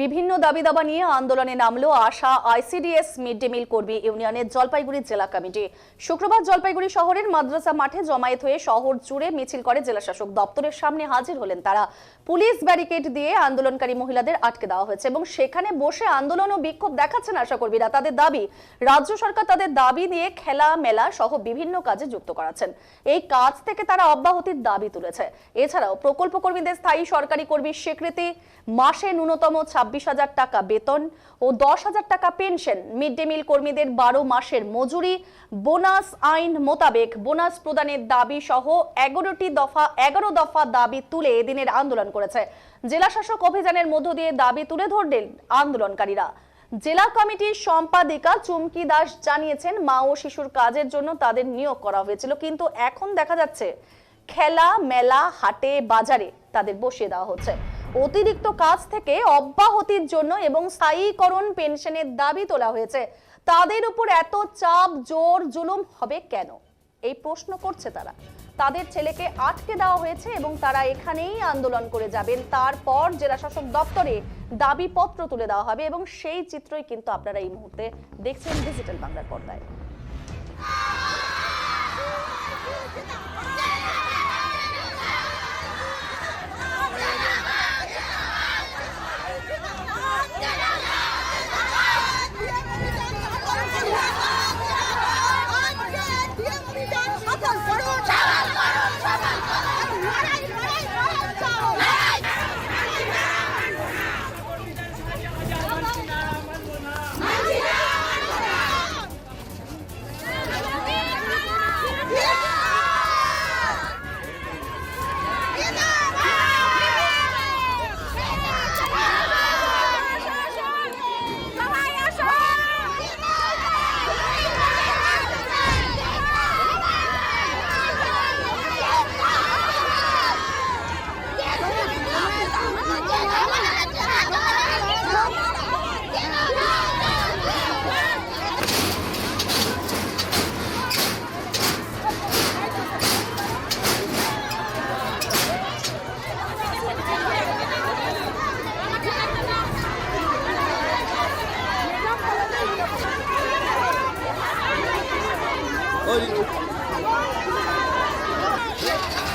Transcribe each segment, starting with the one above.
বিভিন্ন দাবি দাবা নিয়ে আন্দোলনে নামলো ASHA ICDS mid day meal কর্মী ইউনিয়নের জলপাইগুড়ি জেলা কমিটি। শুক্রবার জলপাইগুড়ি শহরের মাদ্রাসা মাঠে জমায়েত হয়ে শহর জুড়ে মিছিল করে জেলাশাসক দপ্তরের সামনে হাজির হলেন তারা। পুলিশ ব্যারিকেড দিয়ে আন্দোলনকারী মহিলাদের আটকে দেওয়া হয়েছে এবং সেখানে বসে আন্দোলন ও বিক্ষোভ দেখাচ্ছেন আশাকর্মীরা। তাদের দাবি, রাজ্য সরকার তাদের দাবি নিয়ে খেলা মেলা সহ বিভিন্ন কাজে যুক্ত করাচ্ছেন। এই কাজ থেকে তারা অব্যাহতির দাবি তুলেছে। এছাড়াও প্রকল্প কর্মীদের স্থায়ী সরকারি কর্মীর স্বীকৃতি, মাসে ন্যূনতম ছাব্বিশ হাজার টাকা বেতন ও দশ হাজার টাকা পেনশন। মিড ডে মিল কর্মীদের বারো মাসের মজুরি, বোনাস আইন মোতাবেক বোনাস প্রদানের দাবি সহ এগারোটি দফা, এগারো দফা দাবি তুলে এদিনের আন্দোলন করেছে। জেলা শাসক অভিযানের মধ্য দিয়ে দাবি তুলে ধরলেন আন্দোলনকারীরা। জেলা কমিটির সম্পাদিকা চুমকি দাস জানিয়েছেন, মা ও শিশুর কাজের জন্য তাদের নিয়োগ করা হয়েছিল, কিন্তু এখন দেখা যাচ্ছে খেলা, মেলা, হাটে, বাজারে তাদের বসিয়ে দেওয়া হচ্ছে। অতিরিক্ত কাজ থেকে অব্যাহতির জন্য এবং স্থায়ীকরণ পেনশনের দাবি তোলা হয়েছে। তাদের উপর এত চাপ, জোর, জুলুম হবে কেন? এই প্রশ্ন করছে তারা। তাদের ছেলেকে আটকে দেওয়া হয়েছে এবং তারা এখানেই আন্দোলন করে যাবেন। তারপর জেলা শাসক দপ্তরে দাবিপত্র তুলে দেওয়া হবে এবং সেই চিত্রই কিন্তু আপনারা এই মুহূর্তে দেখছেন ডিজিটাল বাংলার পর্দায়।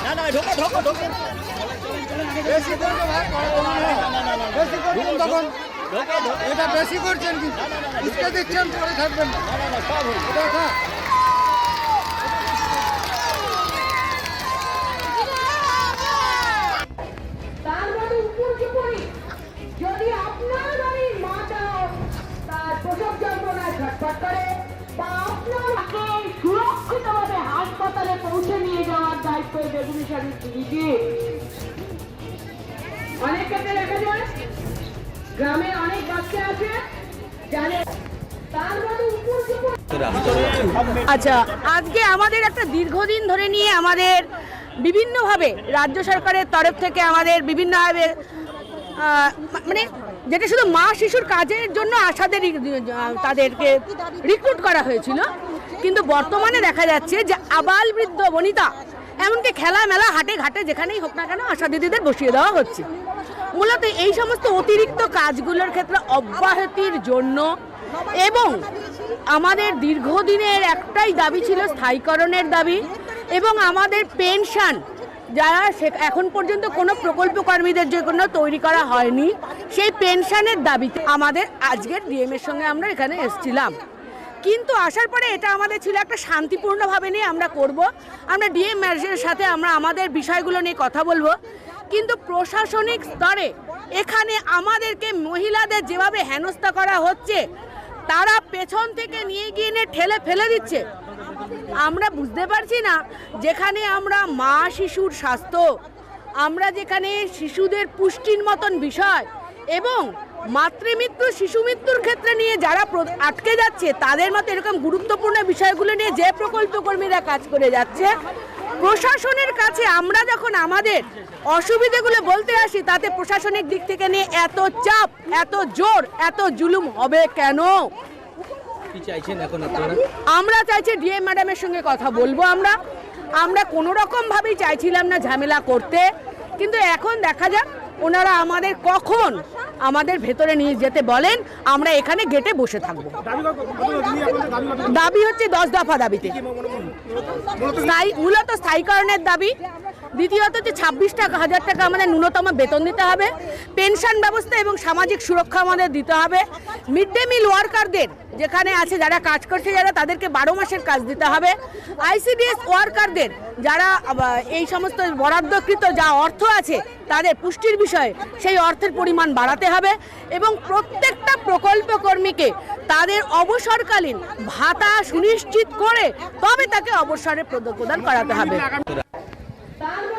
না না ঢোকো ঢোকো ঢোকো বেশি করবে ভাই বেশি করবেন তখন এটা বেশি করছেন কি ইসকে দিচ্ছেন পরে থাকবেন না না না না সব হয়ে এটা থাক। তার মানে উপর উপরই যদি আপনার বাড়ির তার প্রসব যন্ত্রণায় ছটফট করে বা দায়িত্ব বেগুনি দিদিকে অনেক ক্ষেত্রে দেখা যায় অনেক বাচ্চা আছে আচ্ছা আজকে আমাদের একটা দীর্ঘদিন ধরে নিয়ে আমাদের বিভিন্নভাবে রাজ্য সরকারের তরফ থেকে আমাদের বিভিন্নভাবে মানে যেটা শুধু মা শিশুর কাজের জন্য আশাদের তাদেরকে রিক্রুট করা হয়েছিল। কিন্তু বর্তমানে দেখা যাচ্ছে যে আবাল বৃদ্ধ বনিতা এমনকি খেলা মেলা, হাটে ঘাটে যেখানেই হোক না কেন আশা দিদিদের বসিয়ে দেওয়া হচ্ছে। মূলত এই সমস্ত অতিরিক্ত কাজগুলোর ক্ষেত্রে অব্যাহতির জন্য এবং আমাদের দীর্ঘদিনের একটাই দাবি ছিল স্থায়ীকরণের দাবি এবং আমাদের পেনশন যারা এখন পর্যন্ত কোনো প্রকল্প কর্মীদের জন্য তৈরি করা হয়নি, সেই পেনশনের দাবিতে আমাদের আজকের ডিএমের সঙ্গে আমরা এখানে এসেছিলাম। কিন্তু আসার পরে এটা আমাদের ছিল একটা শান্তিপূর্ণভাবে নিয়ে আমরা করব। আমরা ডিএম ম্যানেজারের সাথে আমরা আমাদের বিষয়গুলো নিয়ে কথা বলব। কিন্তু প্রশাসনিক স্তরে এখানে আমাদেরকে মহিলাদের যেভাবে হেনস্থা করা হচ্ছে, তারা পেছন থেকে নিয়ে গিয়ে এনে ঠেলে ফেলে দিচ্ছে। আমরা বুঝতে পারছি না যেখানে আমরা মা শিশুর স্বাস্থ্য, আমরা যেখানে শিশুদের পুষ্টির মতন বিষয় এবং মাতৃমৃত্যু শিশু মৃত্যুর ক্ষেত্রে নিয়ে যারা আটকে যাচ্ছে তাদের মতো এরকম গুরুত্বপূর্ণ বিষয়গুলো নিয়ে যে প্রকল্প কর্মীরা কাজ করে যাচ্ছে প্রশাসনের কাছে আমরা যখন আমাদের অসুবিধেগুলো বলতে আসি তাতে প্রশাসনিক দিক থেকে নিয়ে এত চাপ এত জোর এত জুলুম হবে কেন? আমরা চাইছি ডিএম ম্যাডামের সঙ্গে কথা বলব আমরা। আমরা কোনো রকম ভাবেই চাইছিলাম না ঝামেলা করতে কিন্তু এখন দেখা যাক ওনারা আমাদের কখন আমাদের ভেতরে নিয়ে যেতে বলেন আমরা এখানে গেটে বসে থাকব। দাবি হচ্ছে দশ দফা দাবিতে। স্থায়ী মূলত স্থায়ীকরণের দাবি। দ্বিতীয়ত হচ্ছে ছাব্বিশ টাকা, হাজার টাকা আমাদের ন্যূনতম বেতন দিতে হবে, পেনশন ব্যবস্থা এবং সামাজিক সুরক্ষা আমাদের দিতে হবে। মিড ডে মিল ওয়ার্কারদের যেখানে আছে, যারা কাজ করছে, যারা তাদেরকে বারো মাসের কাজ দিতে হবে। আইসিডিএস ওয়ার্কারদের যারা এই সমস্ত বরাদ্দকৃত যা অর্থ আছে, তাদের পুষ্টির বিষয়ে সেই অর্থের পরিমাণ বাড়াতে হবে এবং প্রত্যেকটা প্রকল্প কর্মীকে তাদের অবসরকালীন ভাতা সুনিশ্চিত করে তবে তাকে অবসরে প্রদান করাতে হবে। তার